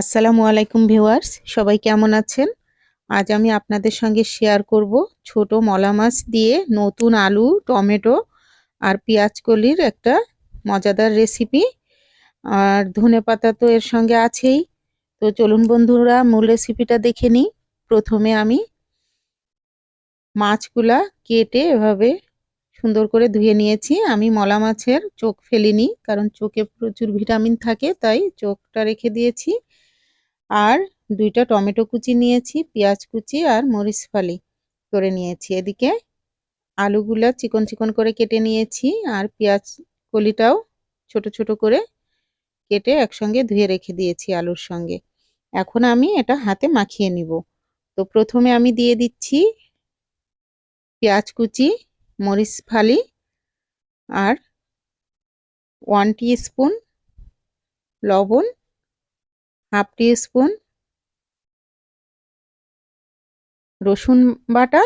আসসালামু আলাইকুম ভিউয়ার্স, সবাই কেমন আছেন? আজ আমি আপনাদের সঙ্গে শেয়ার করব ছোট মলা মাছ দিয়ে নতুন আলু, টমেটো আর পেঁয়াজ কলির একটা মজাদার রেসিপি আর ধনে পাতা তো এর সঙ্গে আছেই। তো চলুন বন্ধুরা, মূল রেসিপিটা দেখে নিই। প্রথমে আমি মাছগুলা কেটে এভাবে সুন্দর করে ধুয়ে নিয়েছি। আমি মলা মাছের চোখ ফেলিনি, কারণ চোখে প্রচুর ভিটামিন থাকে, তাই চোখটা রেখে দিয়েছি। আর দুইটা টমেটো কুচি নিয়েছি, পেঁয়াজ কুচি আর মরিচ ফালি করে নিয়েছি। এদিকে আলুগুলা চিকন চিকন করে কেটে নিয়েছি আর পেঁয়াজ কলিটাও ছোট ছোট করে কেটে একসঙ্গে ধুয়ে রেখে দিয়েছি আলুর সঙ্গে। এখন আমি এটা হাতে মাখিয়ে নিব। তো প্রথমে আমি দিয়ে দিচ্ছি পেঁয়াজ কুচি, মরিচ ফালি আর ওয়ান স্পুন লবণ হাফ টি স্পুন রসুন বাটা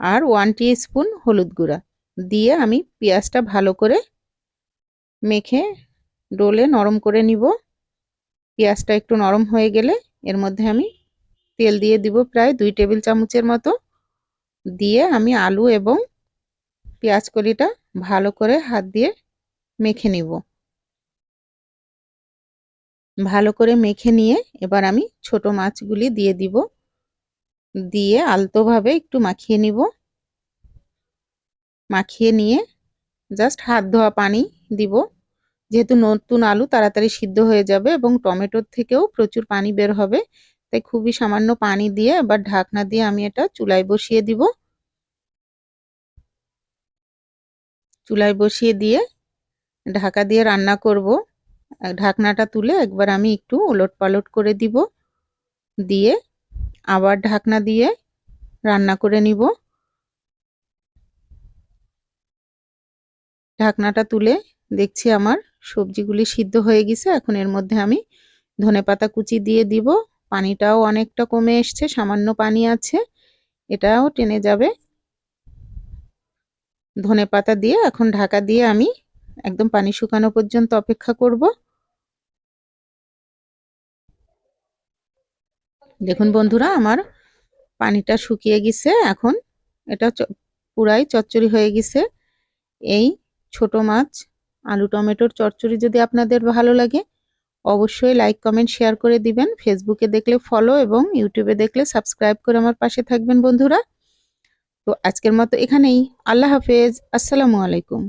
আর ওয়ান টি স্পুন হলুদ গুঁড়া। দিয়ে আমি পেঁয়াজটা ভালো করে মেখে ডোলে নরম করে নিব। পেঁয়াজটা একটু নরম হয়ে গেলে এর মধ্যে আমি তেল দিয়ে দিব প্রায় দুই টেবিল চামচের মতো। দিয়ে আমি আলু এবং পেঁয়াজ কলিটা ভালো করে হাত দিয়ে মেখে নিব। ভালো করে মেখে নিয়ে এবার আমি ছোট মাছগুলি দিয়ে দিব। দিয়ে আলতোভাবে একটু মাখিয়ে নিব। মাখিয়ে নিয়ে জাস্ট হাত ধোয়া পানি দিব। যেহেতু নতুন আলু তাড়াতাড়ি সিদ্ধ হয়ে যাবে এবং টমেটোর থেকেও প্রচুর পানি বের হবে, তাই খুবই সামান্য পানি দিয়ে এবার ঢাকনা দিয়ে আমি এটা চুলায় বসিয়ে দিব। চুলায় বসিয়ে দিয়ে ঢাকা দিয়ে রান্না করব। ঢাকনাটা তুলে একবার আমি একটু ওলট পালট করে দিব। দিয়ে আবার ঢাকনা দিয়ে রান্না করে নিব। ঢাকনাটা তুলে দেখছি আমার সবজিগুলি সিদ্ধ হয়ে গেছে। এখন এর মধ্যে আমি ধনে পাতা কুচি দিয়ে দিব। পানিটাও অনেকটা কমে এসছে, সামান্য পানি আছে। এটাও টেনে যাবে। ধনে পাতা দিয়ে এখন ঢাকা দিয়ে আমি একদম পানি শুকানো পর্যন্ত অপেক্ষা করব। দেখুন বন্ধুরা, আমার পানিটা শুকিয়ে গেছে এখন। এটা পুরাই চচ্চড়ি হয়ে গেছে। এই ছোট মাছ, আলু টমেটোর চচ্চড়ি যদি আপনাদের ভালো লাগে, অবশ্যই লাইক কমেন্ট শেয়ার করে দিবেন। ফেসবুকে দেখলে ফলো এবং ইউটিউবে দেখলে সাবস্ক্রাইব করে আমার পাশে থাকবেন বন্ধুরা। তো আজকের মতো এখানেই। আল্লাহ হাফেজ। আসসালামু আলাইকুম।